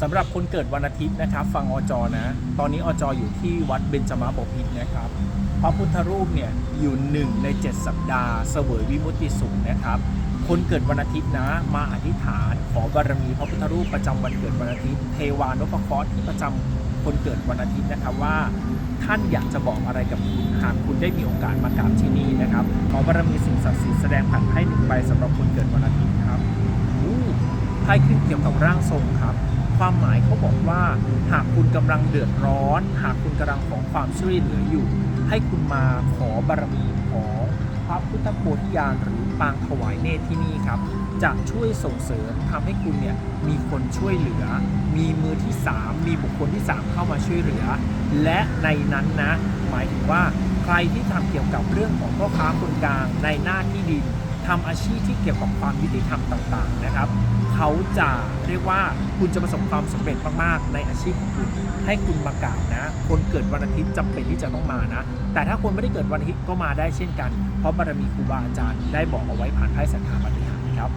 สำหรับคนเกิดวันอาทิตย์นะครับ ฟังอจนะ ตอนนี้อจอยู่ที่วัดเบญจมาบพิตรนะครับพระพุทธรูปเนี่ยอยู่หนึ่งใน 7 สัปดาห์เสวยวิมุติสุขนะครับ คนเกิดวันอาทิตย์นะมาอธิษฐานขอบารมีพระพุทธรูปประจำวันเกิดวันอาทิตย์เทวานุปเคราะห์ที่ประจำคนเกิดวันอาทิตย์นะครับว่าท่านอยากจะบอกอะไรกับคุณหากคุณได้มีโอกาสมากราบที่นี่นะครับขอบารมีสิ่งศักดิ์สิทธิ์แสดงผ่านให้หนึ่งใบสำหรับคนเกิดวันอาทิตย์ครับไพ่ขึ้นเกี่ยวกับร่างทรงครับ ความหมายเขาบอกว่า หากคุณกำลังเดือดร้อน หากคุณกำลังของความช่วยเหลืออยู่ ให้คุณมาขอบารมีของพระพุทธโพธิญาณหรือปางถวายเนตรที่นี่ครับ จะช่วยส่งเสริมทำให้คุณเนี่ยมีคนช่วยเหลือ มีมือที่ 3 มีบุคคลที่ 3 เข้ามาช่วยเหลือ และในนั้นนะ หมายถึงว่าใครที่ทำเกี่ยวกับเรื่องของพ่อค้าคนกลางในหน้าที่ดิน ทำอาชีพที่เกี่ยวกับความยุติธรรมต่างๆนะครับเขาจะเรียกว่าคุณจะประสบความสำเร็จมากๆ ในอาชีพของคุณให้คุณมากราบนะ คนเกิดวันอาทิตย์จำเป็นที่จะต้องมานะ แต่ถ้าคนไม่ได้เกิดวันอาทิตย์ก็มาได้เช่นกัน เพราะบารมีครูบาอาจารย์ได้บอกเอาไว้ผ่านไพ่สัทธาปฏิหารครับ